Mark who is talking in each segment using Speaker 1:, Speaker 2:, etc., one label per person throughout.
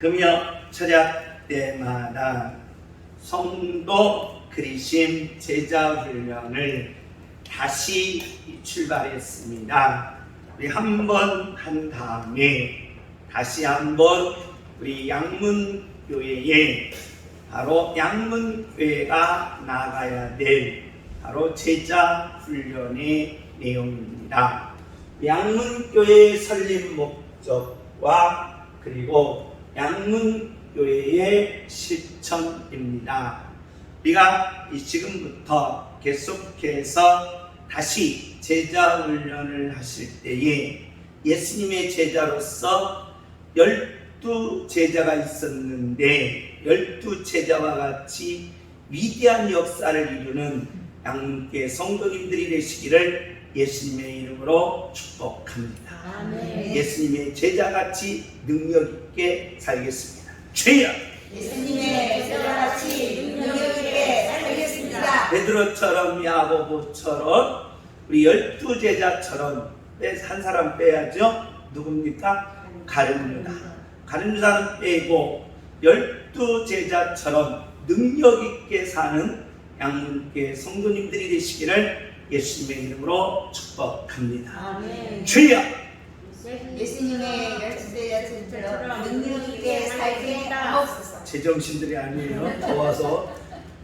Speaker 1: 금요 철학 때마다 성도 그리심 제자 훈련을 다시 출발했습니다. 우리 한 번 한 다음에 다시 한번 우리 양문교회에 바로 양문교회가 나가야 될 바로 제자 훈련의 내용입니다. 양문교회 설립 목적과 그리고 양문교회의 실천입니다. 우리가 이 지금부터 계속해서 다시 제자 훈련을 하실 때에 예수님의 제자로서 열두 제자가 있었는데 열두 제자와 같이 위대한 역사를 이루는 양문교회 성도님들이 되시기를 예수님의 이름으로 축복합니다.
Speaker 2: 아멘.
Speaker 1: 예수님의 제자같이 능력 있게 살겠습니다. 주여!
Speaker 2: 예수님의 제자같이 능력 있게 살겠습니다.
Speaker 1: 베드로처럼 야고보처럼 우리 열두 제자처럼 빼- 한 사람 빼야죠. 누굽니까? 가룟유다. 가룟유다는 빼고 열두 제자처럼 능력 있게 사는 양문계 성도님들이 되시기를 예수님의 이름으로 축복합니다.
Speaker 2: 아멘.
Speaker 1: 주여!
Speaker 2: 예수님의 열두제자처럼 능력 있게 살게 하옵소서.
Speaker 1: 제 정신들이 아니에요. 더워서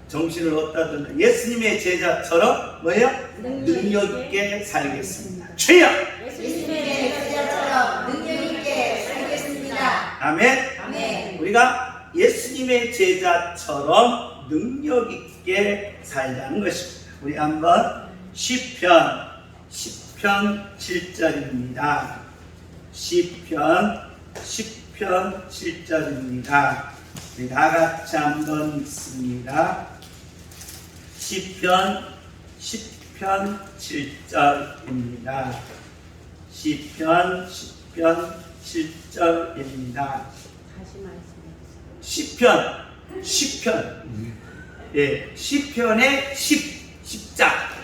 Speaker 1: 정신을 얻다 듣는 예수님의 제자처럼 뭐예요? 능력 있게 살겠습니다. 주여!
Speaker 2: 예수님의 제자처럼 능력 있게 살겠습니다.
Speaker 1: 아멘.
Speaker 2: 아멘.
Speaker 1: 우리가 예수님의 제자처럼 능력 있게 살자는 것입니다. 우리 한번 시편 10편 7절입니다. 시편 10편 7절입니다. 우리 다 같이 한번 읽습니다. 시편 10편 7절입니다. 시편 10편 7절입니다.
Speaker 3: 다시 말씀해
Speaker 1: 시편, 시편. 예, 시편의 10, 10장,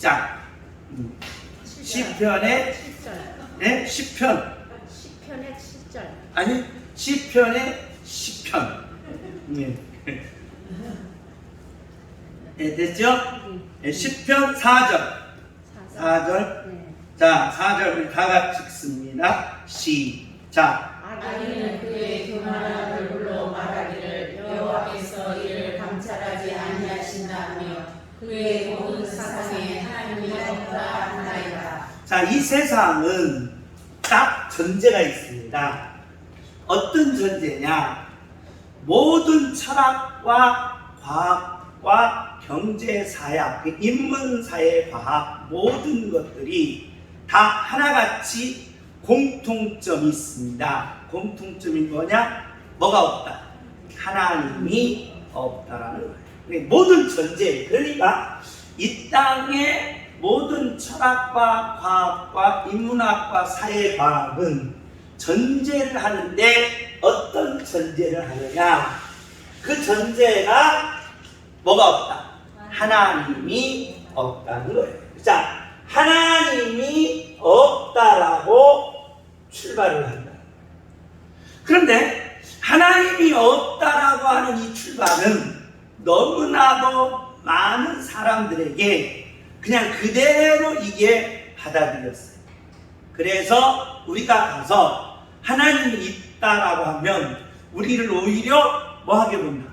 Speaker 1: 10장. 음, 시편의,
Speaker 3: 7절.
Speaker 1: 예, 시편.
Speaker 3: 10편의 7절.
Speaker 1: 아니, 시편의 시편. 예. 예, 됐죠? 예, 시편 4절. 4절.
Speaker 3: 네.
Speaker 1: 자, 4절 우리 다 같이 읽습니다. 시작.
Speaker 2: 아기는 그의 교만한 얼굴로 말하기를 여호와께서 이를 감찰하지 아니하신다며 그의 모든 사상에 하나님이 없다 하나이다.
Speaker 1: 자, 이 세상은 딱 전제가 있습니다. 어떤 전제냐? 모든 철학과 과학과 경제, 그 인문, 사회, 과학 모든 것들이 다 하나같이 공통점이 있습니다. 공통점이 뭐냐? 뭐가 없다? 하나님이 없다라는 거예요. 그러니까 모든 전제, 그러니까 이 땅에 모든 철학과 과학과 인문학과 사회과학은 전제를 하는데 어떤 전제를 하느냐? 그 전제가 뭐가 없다? 하나님이 없다는 거예요. 자, 하나님이 없다라고 출발을 한다. 그런데 하나님이 없다라고 하는 이 출발은 너무나도 많은 사람들에게 그냥 그대로 이게 받아들였어요. 그래서 우리가 가서 하나님이 있다라고 하면 우리를 오히려 뭐하게 본다?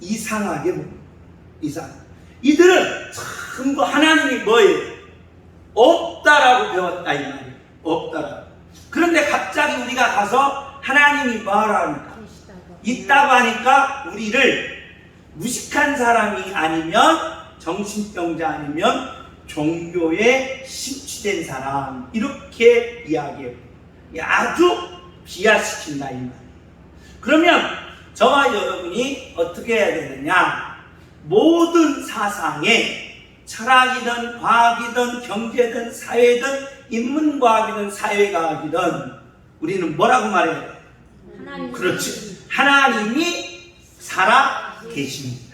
Speaker 1: 이상하게 본다. 이상. 이들은 전부 하나님이 뭐예요? 없다라고 배웠다 이 말이에요. 없다라고. 그런데 갑자기 우리가 가서 하나님이 뭐하라?
Speaker 3: 계시다고.
Speaker 1: 있다고 하니까 우리를 무식한 사람이 아니면 정신병자 아니면 종교에 심취된 사람 이렇게 이야기해요. 아주 비하시킨다 이 말이에요. 그러면 저와 여러분이 어떻게 해야 되느냐? 모든 사상에 철학이든 과학이든 경제든 사회든 인문과학이든 사회과학이든 우리는 뭐라고 말해야 돼?
Speaker 3: 하나님.
Speaker 1: 그렇지. 하나님이 살아 계십니다.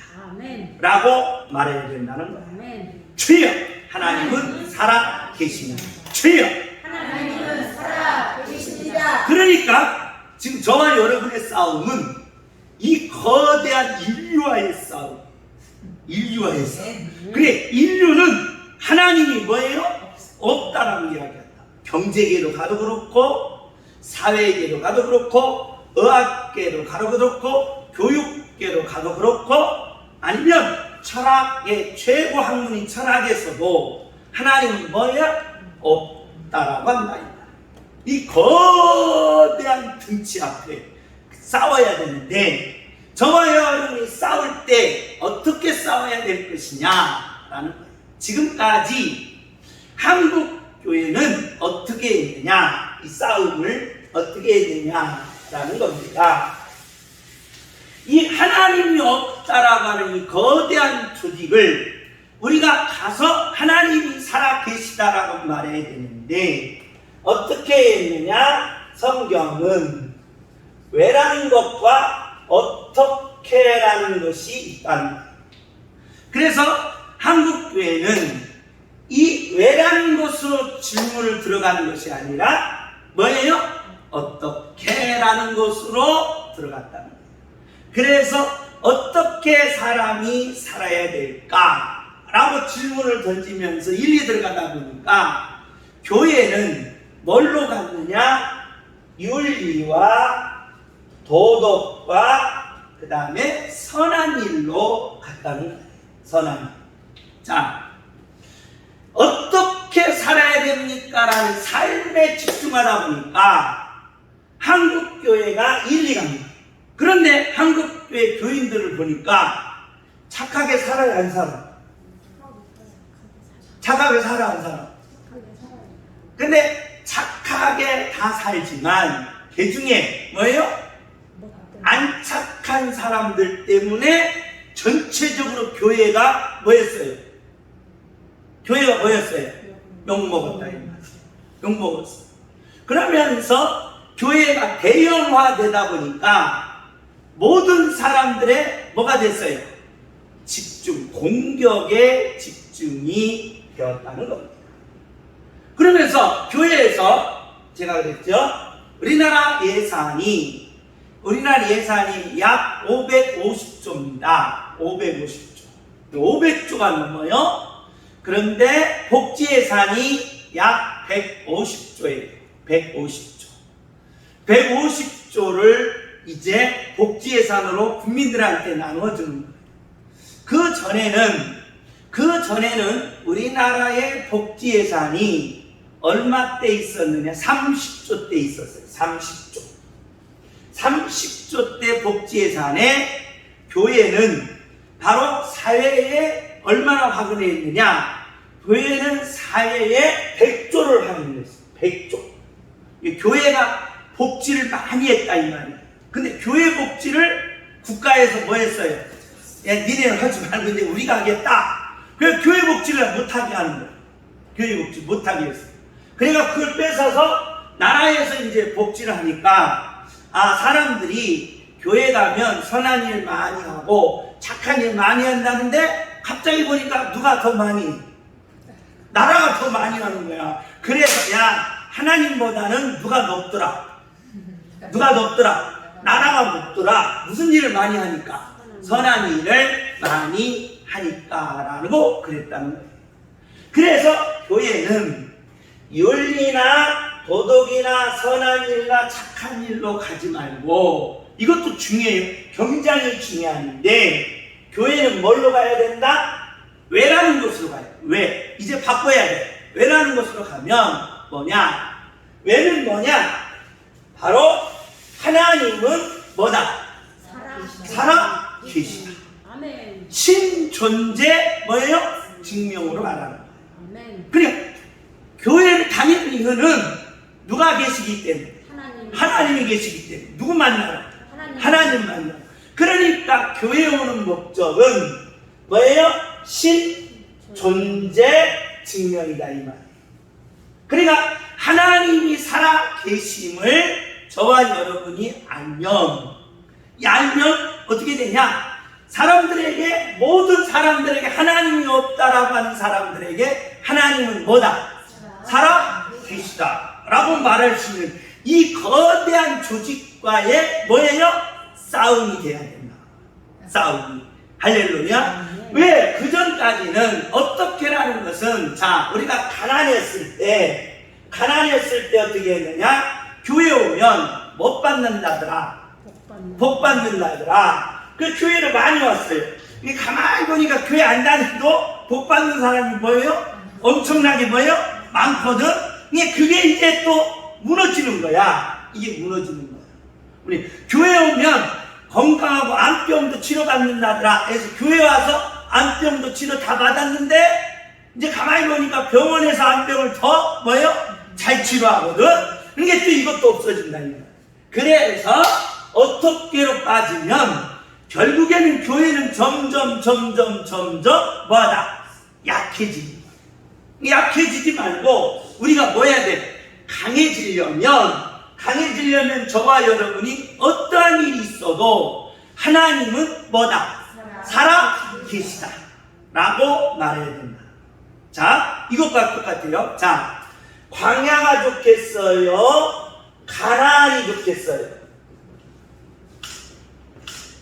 Speaker 1: 라고 말해야 된다는 거야.
Speaker 3: 아멘.
Speaker 1: 주여! 하나님은 살아 계십니다. 주여!
Speaker 2: 하나님은 살아 계십니다.
Speaker 1: 그러니까 지금 저와 여러분의 싸움은 이 거대한 인류와의 싸움. 인류와의 싸움. 그래, 인류는 하나님이 뭐예요? 없다라고 이야기한다. 경제계로 가도 그렇고, 사회계로 가도 그렇고, 의학계로 가도 그렇고, 교육계로 가도 그렇고, 아니면 철학의 최고 학문인 철학에서도 하나님은 뭐야? 없다라고 한다. 이 거대한 등치 앞에 싸워야 되는데 저와 여러분이 싸울 때 어떻게 싸워야 될 것이냐라는 거예요. 지금까지 한국 교회는 어떻게 했느냐 이 싸움을 어떻게 했느냐라는 겁니다. 이 하나님이 하는 이 거대한 조직을 우리가 가서 하나님이 살아 계시다라고 말해야 되는데 어떻게 했느냐? 성경은 왜라는 것과 어떻게라는 것이 있다는 거예요. 그래서 한국 교회는 이 왜라는 것으로 질문을 들어가는 것이 아니라 뭐예요? 어떻게라는 것으로 들어갔다는. 그래서 어떻게 사람이 살아야 될까? 라고 질문을 던지면서 일리 들어가다 보니까 교회는 뭘로 갔느냐? 윤리와 도덕과 그 다음에 선한 일로 갔다는 거예요. 선한 일. 자, 어떻게 살아야 됩니까? 라는 삶에 집중하다 보니까 한국교회가 일리가 합니다. 그런데 한국교회 교인들을 보니까 착하게 살아야 한 사람. 착하게 살아 한 사람. 근데 착하게 다 살지만 그 중에 뭐예요? 안 착한 사람들 때문에 전체적으로 교회가 뭐였어요? 교회가 뭐였어요? 욕먹었다 이 말이에요. 욕먹었어. 그러면서 교회가 대형화되다 보니까 모든 사람들의 뭐가 됐어요? 집중, 공격에 집중이 되었다는 겁니다. 그러면서 교회에서 제가 그랬죠. 우리나라 예산이 우리나라 예산이 약 550조입니다. 550조. 500조가 넘어요. 그런데 복지 예산이 약 150조예요. 150조. 150조를 이제 복지 예산으로 국민들한테 나눠주는 거예요. 그 전에는 그 전에는 우리나라의 복지 예산이 얼마 때 있었느냐? 30조 때 있었어요. 30조. 30조 때 복지 예산에 교회는 바로 사회에 얼마나 확인했느냐? 교회는 사회에 100조를 확인했어요. 100조. 이 교회가 복지를 많이 했다 이 말이에요. 근데 교회 복지를 국가에서 뭐 했어요? 야, 니네는 하지 말고 이제 우리가 하겠다. 그래서 교회 복지를 못하게 하는 거예요. 교회 복지 못하게 했어요. 그러니까 그걸 뺏어서 나라에서 이제 복지를 하니까 아 사람들이 교회 가면 선한 일 많이 하고 착한 일 많이 한다는데 갑자기 보니까 누가 더 많이 나라가 더 많이 하는 거야. 그래서 야 하나님보다는 누가 높더라. 누가 높더라. 나라가 높더라. 무슨 일을 많이 하니까 선한 일을 많이 하니까라고 그랬다는 거예요. 그래서 교회는 윤리나 도덕이나 선한 일이나 착한 일로 가지 말고 이것도 중요해요. 굉장히 중요한데 교회는 뭘로 가야 된다? 왜라는 곳으로 가요. 왜? 이제 바꿔야 돼. 왜라는 곳으로 가면 뭐냐? 왜는 뭐냐? 바로 하나님은 뭐다? 살아 계시다. 신존재 뭐예요? 증명으로 말하는 거예요. 그래 교회를 다니는 이유는 누가 계시기 때문에
Speaker 3: 하나님.
Speaker 1: 하나님이 계시기 때문에 누구 만나요?
Speaker 3: 하나님.
Speaker 1: 하나님 만나요. 그러니까 교회 오는 목적은 뭐예요? 신 존재 증명이다 이 말이에요. 그러니까 하나님이 살아 계심을 저와 여러분이 알면 이 알면 어떻게 되냐? 사람들에게 모든 사람들에게 하나님이 없다라고 하는 사람들에게 하나님은 뭐다? 살아 계시다라고 말할 수 있는 이 거대한 조직과의 뭐예요? 싸움이 돼야 된다. 싸움이. 할렐루야. 왜? 그 전까지는 어떻게라는 것은, 자, 우리가 가난했을 때, 가난했을 때 어떻게 했느냐? 교회 오면 못 받는다더라.
Speaker 3: 복 받는.
Speaker 1: 복 받는다더라. 그 교회를 많이 왔어요. 이 가만히 보니까 교회 안 다니도 복 받는 사람이 뭐예요? 엄청나게 뭐예요? 많거든? 그게 이제 또 무너지는 거야. 이게 무너지는 거야. 우리 교회 오면 건강하고 안병도 치료받는다더라. 그래서 교회 와서 안병도 치료 다 받았는데 이제 가만히 보니까 병원에서 안병을 더 뭐예요? 잘 치료하거든. 그러니까 또 이것도 없어진다. 이거. 그래서 어떻게로 빠지면 결국에는 교회는 점점 점점 점점 뭐하다 약해지는. 약해지지 말고 우리가 뭐 해야 돼? 강해지려면 강해지려면 저와 여러분이 어떠한 일이 있어도 하나님은 뭐다? 살아 계시다. 라고 말해야 된다. 자, 이것과 똑같아요. 자, 광야가 좋겠어요? 가나안이 좋겠어요?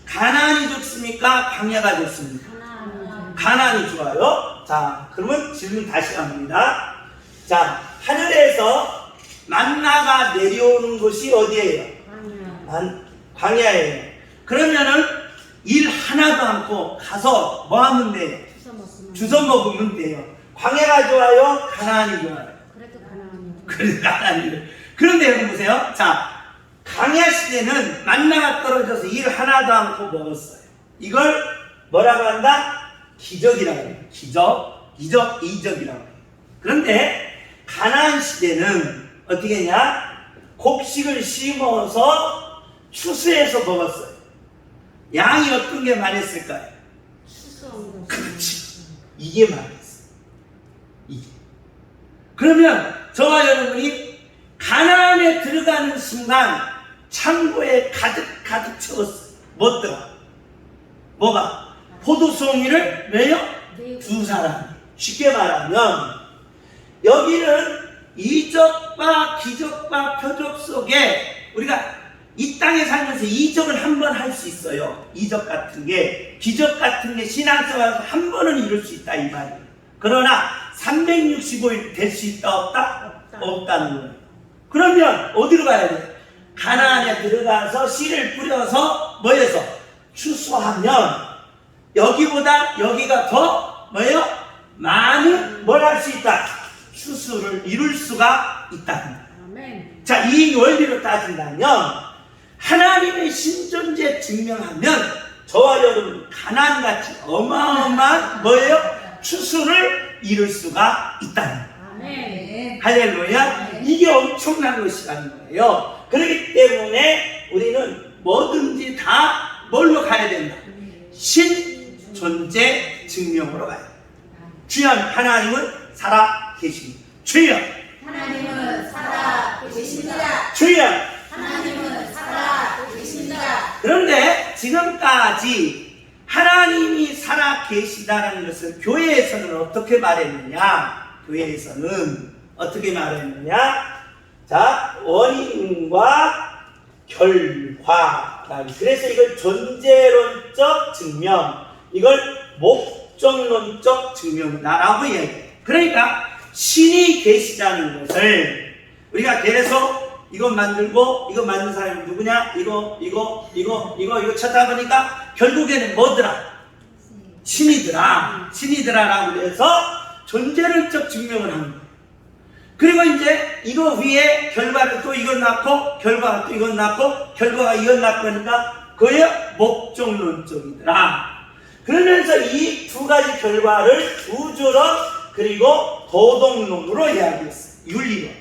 Speaker 1: 가나안이 좋습니까? 광야가 좋습니까? 가난이 좋아요? 자, 그러면 질문 다시 합니다. 자, 하늘에서 만나가 내려오는 곳이 어디예요?
Speaker 3: 광야.
Speaker 1: 만, 광야예요. 그러면은 일 하나도 않고 가서 뭐 하면 돼요?
Speaker 3: 주워 먹으면
Speaker 1: 돼요. 광야가 좋아요? 가난이 좋아요? 그런데 여러분 보세요. 자, 강야 시대는 만나가 떨어져서 일 하나도 않고 먹었어요. 이걸 뭐라고 한다? 기적이라고 해요. 기적, 기적, 이적이라고 해요. 그런데 가나안 시대는 어떻게 했냐? 곡식을 심어서 추수해서 먹었어요. 양이 어떤 게 많았을까요?
Speaker 3: 추수한 것.
Speaker 1: 그렇지. 이게 말이었어. 이게. 그러면 저와 여러분이 가나안에 들어가는 순간 창고에 가득 가득 채웠어요. 뭐더라? 뭐가? 포도송이를 왜요? 두 사람. 쉽게 말하면 여기는 이적과 기적과 표적 속에 우리가 이 땅에 살면서 이적을 한 번 할 수 있어요. 이적 같은 게 기적 같은 게 신앙생활에서 한 번은 이룰 수 있다 이 말이에요. 그러나 365일 될 수 있다 없다?
Speaker 3: 없다.
Speaker 1: 없다 는 거예요. 그러면 어디로 가야 돼? 가나안에 들어가서 씨를 뿌려서 뭐해서 추수하면 여기보다 여기가 더 뭐예요? 많은 뭘 할 수 있다? 추수를 이룰 수가.
Speaker 3: 아멘.
Speaker 1: 자, 이 원리로 따진다면 하나님의 신존재 증명하면 저와 여러분 가난같이 어마어마한 뭐예요? 추수를 이룰 수가 있다는 거예요. 할렐루야. 이게 엄청난 것이라는 거예요. 그렇기 때문에 우리는 뭐든지 다 뭘로 가야 된다? 신 존재 증명으로 가야 된다. 주연 하나님은 살아 계십니다. 주연,
Speaker 2: 하나님은 살아 계십니다.
Speaker 1: 주연.
Speaker 2: 하나님은 살아 계십니다.
Speaker 1: 그런데 지금까지 하나님이 살아 계시다는 것을 교회에서는 어떻게 말했느냐? 교회에서는 어떻게 말했느냐? 자, 원인과 결과. 그래서 이걸 존재론적 증명, 이걸 목적론적 증명이다라고 이야기해요. 그러니까 신이 계시다는 것을 우리가 계속 이거 만들고 이거 만든 사람이 누구냐? 이거 이거 이거 이거 이거 찾아보니까 결국에는 뭐더라? 신이더라. 신이더라라고 해서 존재론적 증명을 하는 거예요. 그리고 이제 이거 위에 결과를 또 이걸 낳고 결과가 또 이걸 낳고 결과가 이걸 낳고 하니까 그게 목적론적이더라. 그러면서 이 두 가지 결과를 우주론 그리고 도덕론으로 이야기했어요. 윤리론.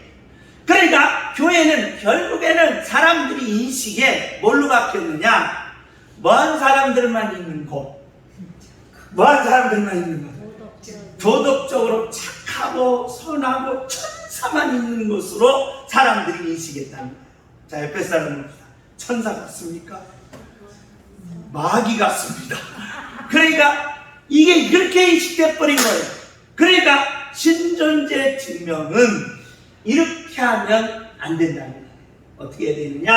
Speaker 1: 그러니까 교회는 결국에는 사람들이 인식에 뭘로 바뀌었느냐? 뭐한 사람들만 있는 곳. 뭐한 사람들만 있는 곳. 도덕적으로 착하고 선하고 천사만 있는 것으로 사람들이 인식했다는 거예요. 자, 옆에 사람 봅시다. 천사 같습니까? 마귀 같습니다. 그러니까 이게 그렇게 인식돼 버린 거예요. 그러니까 신존재 증명은 이렇게 하면 안 된다는 거예요. 어떻게 해야 되느냐?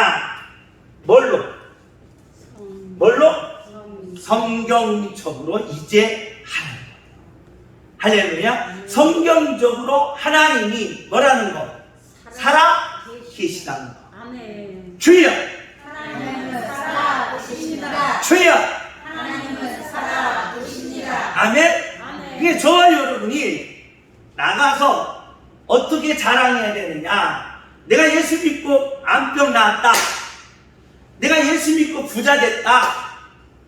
Speaker 1: 뭘로?
Speaker 3: 성,
Speaker 1: 뭘로?
Speaker 3: 성,
Speaker 1: 성경적으로 이제 하나님. 할렐루야. 성경적으로 하나님이 뭐라는 거? 살아 계시다는 거. 주여,
Speaker 2: 하나님은 살아 계십니다.
Speaker 1: 주여.
Speaker 2: 하나님은 살아 계십니다.
Speaker 1: 아멘.
Speaker 3: 아멘.
Speaker 1: 이게 저와 여러분이 나가서 어떻게 자랑해야 되느냐? 내가 예수 믿고 암병 나았다. 내가 예수 믿고 부자 됐다.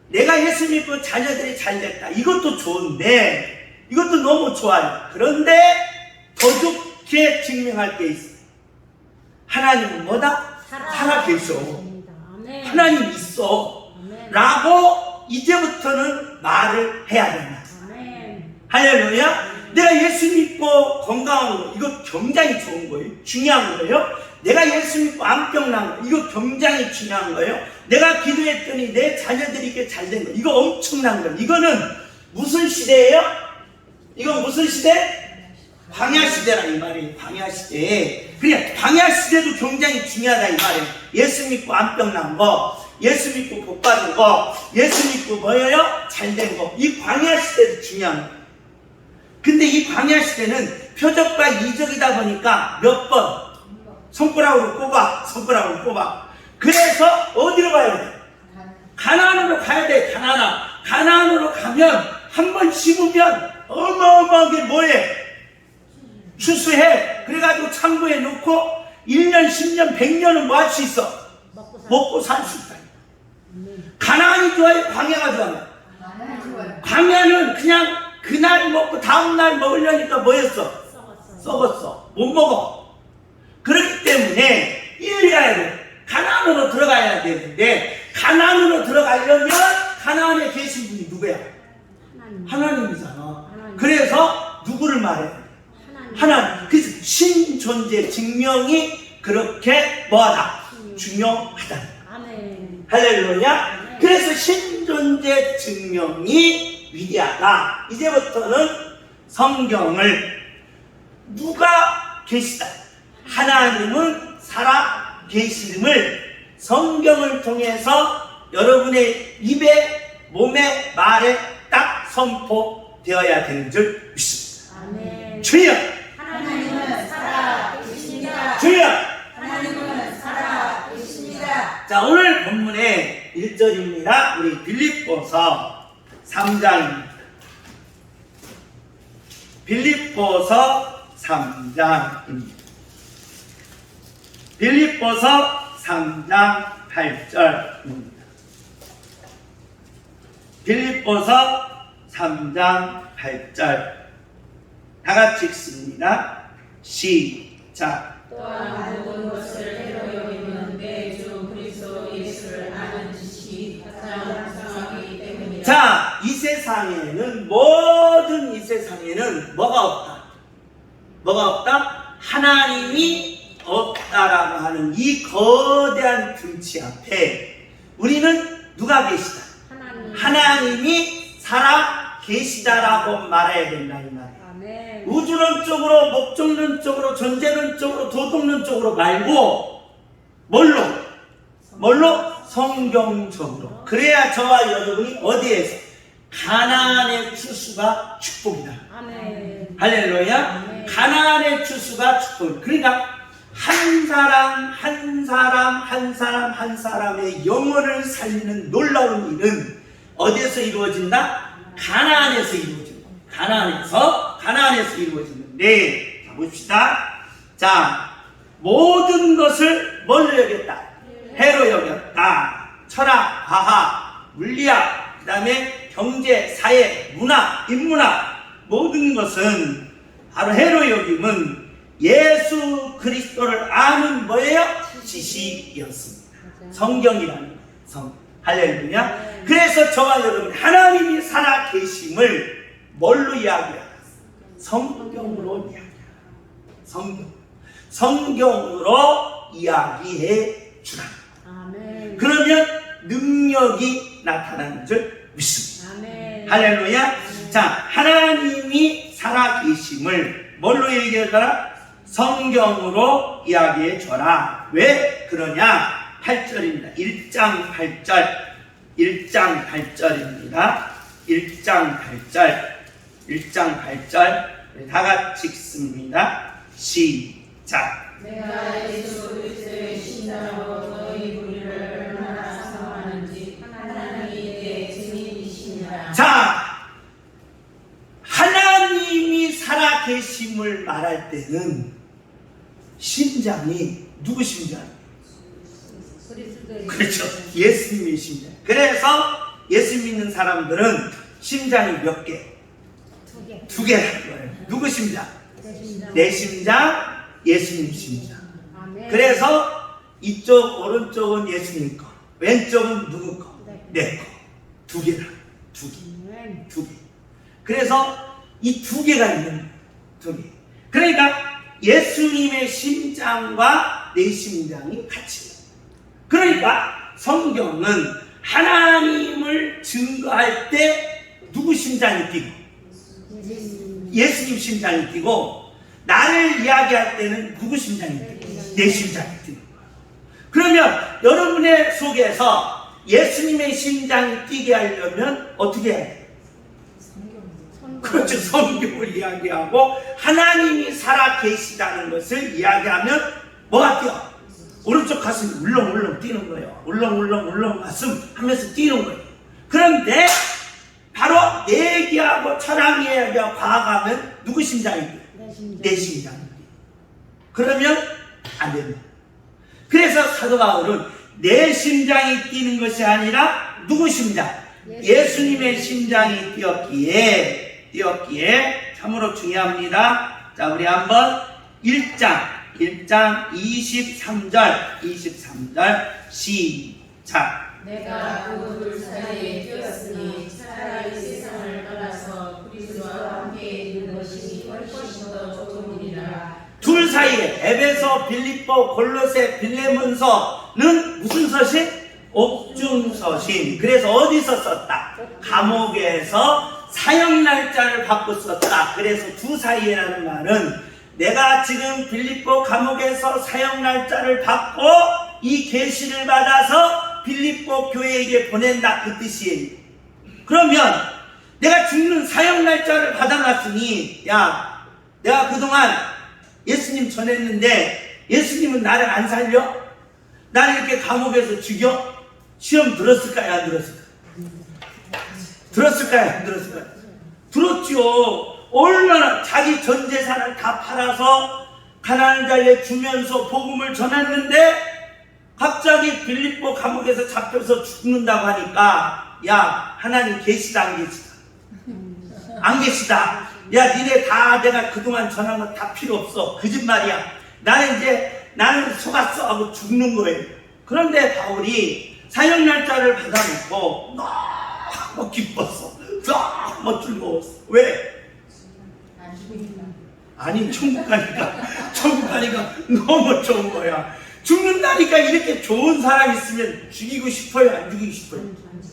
Speaker 1: 내가 예수 믿고 자녀들이 잘 됐다. 이것도 좋은데, 이것도 너무 좋아요. 그런데 더 좋게 증명할 게 있어. 하나님은 뭐다? 살아 계셔. 하나님 있어. 라고 이제부터는 말을 해야 된다. 할렐루야. 내가 예수 믿고 건강한 거 이거 굉장히 좋은 거예요. 중요한 거예요. 내가 예수 믿고 암병 난 거 이거 굉장히 중요한 거예요. 내가 기도했더니 내 자녀들이 이게 잘 된 거 이거 엄청난 거예요. 이거는 무슨 시대예요? 이건 무슨 시대? 광야 시대라 이 말이에요. 광야 시대. 그냥 광야 시대도 굉장히 중요하다 이 말이에요. 예수 믿고 암병 난 거, 예수 믿고 복 받은 거, 예수 믿고 뭐예요? 잘 된 거. 이 광야 시대도 중요한 거예요. 근데 이 광야 시대는 표적과 이적이다 보니까 몇 번 손가락으로 꼽아, 손가락으로 꼽아. 그래서 어디로 가야 돼? 가나안으로 가야 돼, 가나안. 가나안으로 가면 한 번 심으면 어마어마하게 뭐해? 추수해. 그래가지고 창고에 놓고 1년, 10년, 100년은 뭐 할 수 있어?
Speaker 3: 먹고 살.
Speaker 1: 수 있다. 가나안이 좋아요? 광야가 좋아요? 광야는 그냥 그날 먹고 다음날 먹으려니까 뭐였어?
Speaker 3: 썩었어.
Speaker 1: 썩었어. 못 먹어. 그렇기 때문에 일리 가야 돼. 가나안으로 들어가야 되는데 가나안으로 들어가려면 가나안에 계신 분이 누구야?
Speaker 3: 하나님.
Speaker 1: 하나님 이잖아.
Speaker 3: 하나님.
Speaker 1: 그래서 누구를 말해?
Speaker 3: 하나님.
Speaker 1: 하나님. 그래서 신존재 증명이 그렇게 뭐하다? 중요하다.
Speaker 3: 아멘.
Speaker 1: 할렐루야. 그래서 신존재 증명이 위대하다. 이제부터는 성경을 누가 계시다. 하나님은 살아 계시름을 성경을 통해서 여러분의 입에, 몸에, 말에 딱 선포되어야 되는 줄 믿습니다. 주여!
Speaker 2: 하나님은 살아 계십니다.
Speaker 1: 주여!
Speaker 2: 하나님은 살아 계십니다.
Speaker 1: 자, 오늘 본문의 1절입니다. 우리 빌립보서 3장입니다. 빌립보서 3장입니다. 빌립보서 3장 8절입니다. 빌립보서 3장 8절. 다 같이 읽습니다. 시작.
Speaker 4: 또한 모든 것을 해로 여기는
Speaker 1: 세상에는 모든 이 세상에는 뭐가 없다. 뭐가 없다? 하나님이 없다라고 하는 이 거대한 등치 앞에 우리는 누가 계시다?
Speaker 3: 하나님.
Speaker 1: 하나님이 살아 계시다라고 말해야 된다 이 말이야.
Speaker 3: 아멘.
Speaker 1: 우주론적으로, 목적론적으로, 존재론적으로, 도덕론적으로 말고 뭘로? 뭘로? 성경적으로. 그래야 저와 여러분이 어디에서? 가나안의 추수가 축복이다.
Speaker 3: 아멘.
Speaker 1: 할렐루야.
Speaker 3: 네.
Speaker 1: 가나안의 추수가 축복. 그러니까 한 사람 한 사람 한 사람 한 사람의 영혼을 살리는 놀라운 일은 어디에서 이루어진다? 가나안에서 이루어진다. 가나안에서 가나안에서 이루어지는데 자 봅시다. 자 모든 것을 뭘로 여겼다? 해로 여겼다. 철학, 과학, 물리학, 그 다음에 경제, 사회, 문화, 인문학 모든 것은 바로 해로 여김은 예수 그리스도를 아는 뭐예요? 지식이었습니다. 성경이라는 성. 할렐루야.
Speaker 3: 네.
Speaker 1: 그래서 저와 여러분 하나님이 살아 계심을 뭘로 이야기해요? 성경으로 이야기해요. 성경. 성경으로 이야기해 주라. 그러면 능력이 나타나는 줄 믿습니다.
Speaker 3: 아멘.
Speaker 1: 할렐루야. 자, 하나님이 살아 계심을 뭘로 얘기하더라? 성경으로 이야기해 줘라. 왜 그러냐? 8절입니다. 1장 8절. 1장 8절입니다. 1장 8절. 1장 8절. 우리 다 같이 읽습니다. 시작.
Speaker 4: 내가 예수 그리스도의 신자로 너희 우리를 얼마나 사랑하는지 하나님이 내 증인이시니라.
Speaker 1: 자, 하나님이 계심을 말할 때는 심장이 누구 심장?
Speaker 3: 그리스도의
Speaker 1: 그렇죠. 예수님의 심장. 그래서 예수 믿는 사람들은 심장이 몇 개?
Speaker 3: 두 개.
Speaker 1: 두 거예요. 누구 심장?
Speaker 3: 내 심장.
Speaker 1: 예수님 심장. 그래서 이쪽 오른쪽은 예수님 거, 왼쪽은 누구 거?
Speaker 3: 네.
Speaker 1: 내 거. 두 개라. 두 개. 두 개. 그래서 이 두 개가 있는 거예요. 두 개. 그러니까 예수님의 심장과 내 심장이 같이. 그러니까 성경은 하나님을 증거할 때 누구 심장이 뛰고
Speaker 3: 예수님.
Speaker 1: 예수님 심장이 뛰고 나를 이야기할 때는 누구 심장이 뛰고 내 심장이 뛰는 거예요. 그러면 여러분의 속에서 예수님의 심장이 뛰게 하려면 어떻게 해야 돼요? 그렇죠. 성경을 이야기하고 하나님이 살아 계시다는 것을 이야기하면 뭐가 뛰어? 오른쪽 가슴이 울렁울렁 뛰는 거예요. 울렁울렁 울렁 가슴 하면서 뛰는 거예요. 그런데 바로 내기하고 철학 이야기와 과학하면 누구 심장이?
Speaker 3: 내 심장.
Speaker 1: 내 심장이. 그러면 안 됩니다. 그래서 사도 바울은 내 심장이 뛰는 것이 아니라 누구 심장? 예수님의 심장이 뛰었기에 뛰었기에 참으로 중요합니다. 자, 우리 한번 1장 1장 23절 23절 시작.
Speaker 4: 내가 그둘 사이에 뛰었으니 차라리 세상을 떠나서 그리스도와 함께 있는 것이 훨씬 더 좋으니라.
Speaker 1: 둘 사이에 에베소, 빌립보, 골로새, 빌레몬서는 무슨 서신? 옥중서신. 그래서 어디서 썼다? 감옥에서 사형 날짜를 썼다. 그래서 두 사이에라는 말은 내가 지금 빌립보 감옥에서 사형 날짜를 받고 이 계시를 받아서 빌립보 교회에게 보낸다 그 뜻이에요. 그러면 내가 죽는 사형 날짜를 받아놨으니 야 내가 그동안 예수님 전했는데 예수님은 나를 안 살려? 나를 이렇게 감옥에서 죽여? 시험 들었을까요? 안 들었을까요? 들었을까요? 안 들었을까요? 들었죠. 얼마나 자기 전 재산을 다 팔아서 가난한 자에 주면서 복음을 전했는데 갑자기 빌립보 감옥에서 잡혀서 죽는다고 하니까 야 하나님 계시다 안 계시다? 안 계시다. 야, 니네 다 내가 그동안 전한 거 다 필요 없어. 거짓말이야. 나는 이제, 나는 속았어. 하고 죽는 거예요. 그런데 바울이 사형 날짜를 받아놓고 너무 기뻤어. 너무 즐거웠어. 왜? 아니, 천국 가니까, 천국 가니까 너무 좋은 거야. 죽는다니까 이렇게 좋은 사람 있으면 죽이고 싶어요? 안 죽이고 싶어요?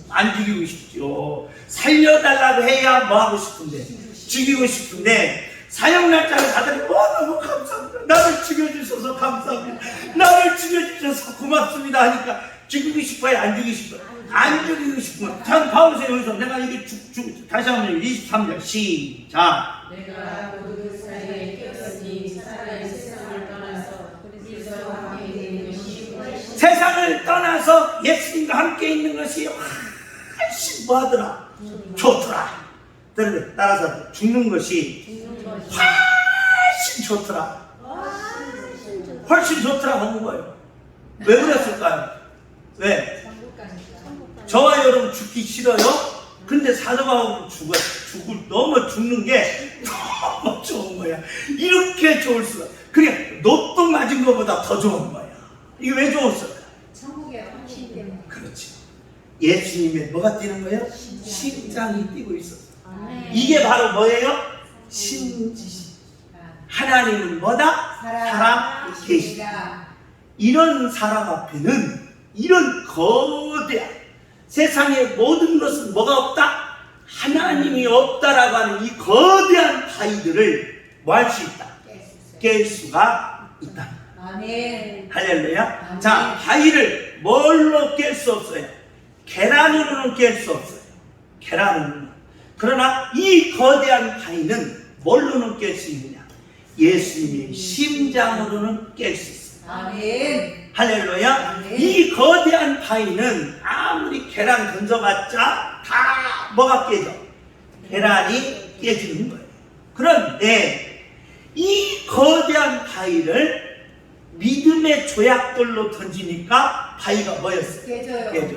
Speaker 1: 안 죽이고 싶죠. 살려달라고 해야 뭐 하고 싶은데 죽이고 싶은데 사형 날짜를 받으면 와 너무 감사합니다. 나를 죽여주셔서 감사합니다. 나를 죽여주셔서 고맙습니다 하니까 죽이고 싶어요? 안 죽이고 싶어요? 안 죽이고 싶어요. 참 바울세 여기서 내가 이게 죽, 죽, 다시 한번 23절 시작.
Speaker 4: 내가 그둘 사이에 뛰었으니 차라리 세상을 떠나서 그리스도와 함께 있는 것이
Speaker 1: 세상을 떠나서 예수님과 함께 있는 것이 훨씬 뭐하더라? 좋더라. 따라- 따라서 죽는 것이 훨씬 좋더라.
Speaker 3: 훨씬
Speaker 1: 좋더라 하는 거예요. 왜 그랬을까요? 왜?
Speaker 3: 가니까.
Speaker 1: 저와 여러분 죽기 싫어요? 근데 사도바울은 죽어 죽을 너무 죽는 게 너무 좋은 거야. 이렇게 좋을 수가. 그게 로또 맞은 것보다 더 좋은 거야. 이게 왜 좋았을까?
Speaker 3: 천국의 확신 때문에.
Speaker 1: 그렇지. 예수님의 뭐가 뛰는 거예요? 심장이 뛰고 있었어. 이게 바로 뭐예요? 신지. 하나님은 뭐다? 살아 계시다. 이런 사람 앞에는 이런 거대한 세상의 모든 것은 뭐가 없다? 하나님이 없다라고 하는 이 거대한 바위들을 뭐 할 수 있다? 깰 수가 있다.
Speaker 2: 아멘.
Speaker 1: 할렐루야. 자, 바위를 뭘로 깰 수 없어요? 계란으로는 깰 수 없어요. 계란으로는. 그러나 이 거대한 바위는 뭘로는 깰 수 있느냐? 예수님의 심장으로는 깰 수 있어요.
Speaker 2: 아멘.
Speaker 1: 할렐루야.
Speaker 2: 아멘.
Speaker 1: 이 거대한 바위는 아무리 계란 던져봤자 다 뭐가 깨져? 계란이 깨지는 거예요. 그런데 이 거대한 바위를 믿음의 조약돌로 던지니까 바위가 뭐였어요?
Speaker 2: 깨져요.
Speaker 1: 깨져.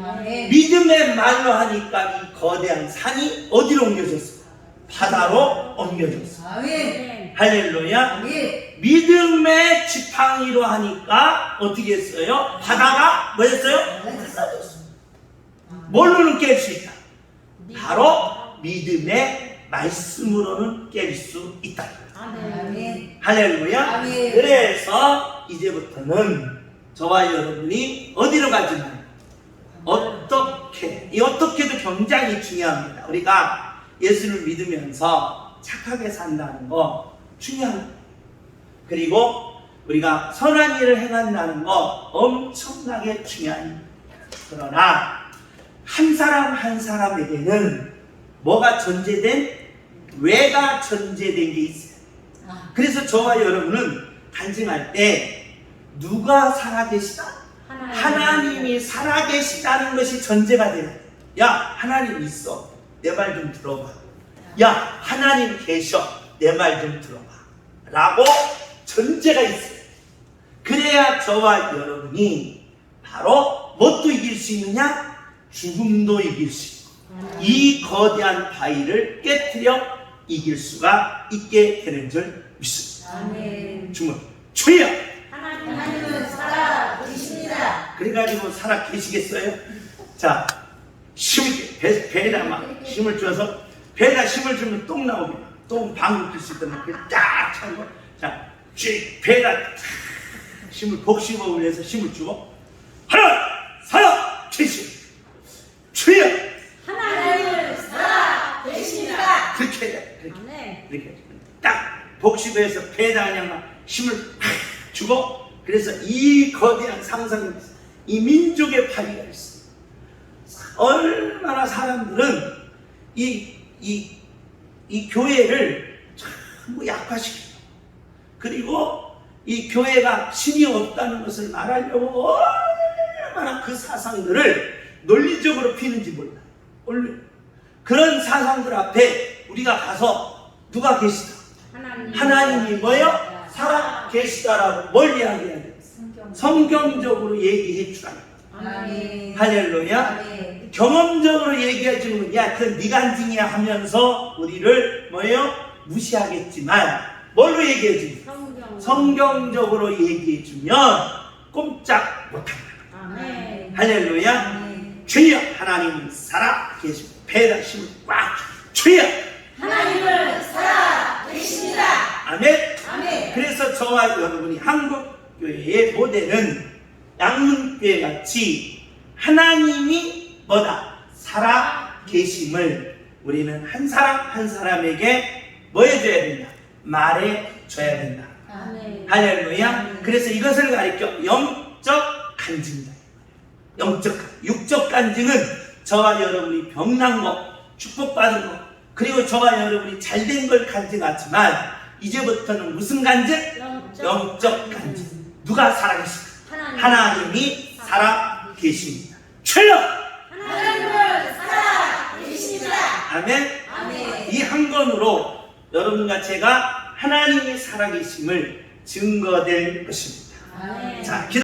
Speaker 2: 아멘.
Speaker 1: 믿음의 말로 하니까 이 거대한 산이 어디로 옮겨졌어? 바다로 옮겨졌어.
Speaker 2: 아멘.
Speaker 1: 할렐루야.
Speaker 2: 아멘.
Speaker 1: 믿음의 지팡이로 하니까 어떻게 했어요? 바다가 뭐였어요? 뭘로는 깰 수 있다. 바로 믿음의 말씀으로는 깰 수 있다.
Speaker 2: 아멘.
Speaker 1: 할렐루야.
Speaker 2: 아멘.
Speaker 1: 그래서 이제부터는 저와 여러분이 어디로 가지만 어떻게 이 어떻게도 굉장히 중요합니다. 우리가 예수를 믿으면서 착하게 산다는 거 중요합니다. 그리고 우리가 선한 일을 행한다는 거 엄청나게 중요합니다. 그러나 한 사람 한 사람에게는 뭐가 전제된 왜가 전제된 게 있어요.
Speaker 2: 아,
Speaker 1: 그래서 저와 여러분은 간증할 때 누가 살아계시다? 하나님 이 살아계시다는 것이 전제가 돼야 돼. 야, 하나님 있어. 내 말 좀 들어봐. 야, 하나님 계셔. 내 말 좀 들어봐. 라고 전제가 있어요. 그래야 저와 여러분이 바로 뭣도 이길 수 있느냐? 죽음도 이길 수 있고 이 거대한 바위를 깨뜨려 이길 수가 있게 되는 줄 믿습니다.
Speaker 2: 아멘.
Speaker 1: 주문 주여!
Speaker 2: 하나님은 살아 계십니다.
Speaker 1: 그래가지고 살아 계시겠어요? 자, 힘을 배, 배에다 막 힘을 줘서 배에다 힘을 주면 똥 나옵니다. 똥 방귀 필수 있다면 그딱 차고 자, 쥐, 배에다 탁 힘을 복심호흡을 해서 힘을 주고 하나 살아 계시 주여
Speaker 2: 하나님은 살아 계십니다.
Speaker 1: 그렇게 해야 돼. 그렇게.
Speaker 3: 네.
Speaker 1: 이렇게 딱 복식해서 배에다 그냥 막 힘을 팍 주고 그래서 이 거대한 상상이 있어. 이 민족의 파리가 있어. 얼마나 사람들은 이, 이, 이 교회를 전부 약화시켜. 그리고 이 교회가 신이 없다는 것을 말하려고 얼마나 그 사상들을 논리적으로 피는지 몰라. 얼른 그런 사상들 앞에 우리가 가서 누가 계시다?
Speaker 3: 하나님.
Speaker 1: 하나님이 뭐요? 살아 계시다라고 뭘 이야기해야 돼? 성경적으로 얘기해 주라.
Speaker 2: 아멘.
Speaker 1: 할렐루야.
Speaker 2: 아멘.
Speaker 1: 경험적으로 얘기해 건, 야, 그건 네 간증이야 하면서 우리를 뭐예요? 무시하겠지만, 뭘로 얘기해 거야?
Speaker 3: 성경.
Speaker 1: 성경적으로 얘기해 주면 꼼짝 못합니다.
Speaker 3: 아멘.
Speaker 1: 할렐루야.
Speaker 2: 아멘.
Speaker 1: 주여 하나님은 살아 계시고 배에다 힘을 꽉 주여
Speaker 2: 하나님은 살아 계십니다.
Speaker 1: 아멘.
Speaker 2: 아멘.
Speaker 1: 그래서 저와 여러분이 한국 교회의 모델은 양문교회 같이 하나님이 뭐다 살아 계심을 우리는 한 사람 한 사람에게 뭐 해줘야 된다 말해 줘야 된다
Speaker 3: 아멘.
Speaker 1: 할렐루야 그래서 이것을 가리켜 영적 간증이다 영적 육적 간증은 저와 여러분이 병난 거 축복받은 거 그리고 저와 여러분이 잘된 걸 간증하지만 이제부터는 무슨 간증?
Speaker 3: 영적,
Speaker 1: 영적 간증. 누가 살아계십니까?
Speaker 3: 하나님.
Speaker 1: 하나님이 살아 계십니다. 출력!
Speaker 2: 하나님은 살아 계십니다.
Speaker 1: 아멘.
Speaker 2: 아멘.
Speaker 1: 이한 건으로 여러분과 제가 하나님이 살아계심을 증거될 것입니다.
Speaker 2: 아멘.
Speaker 1: 자, 기도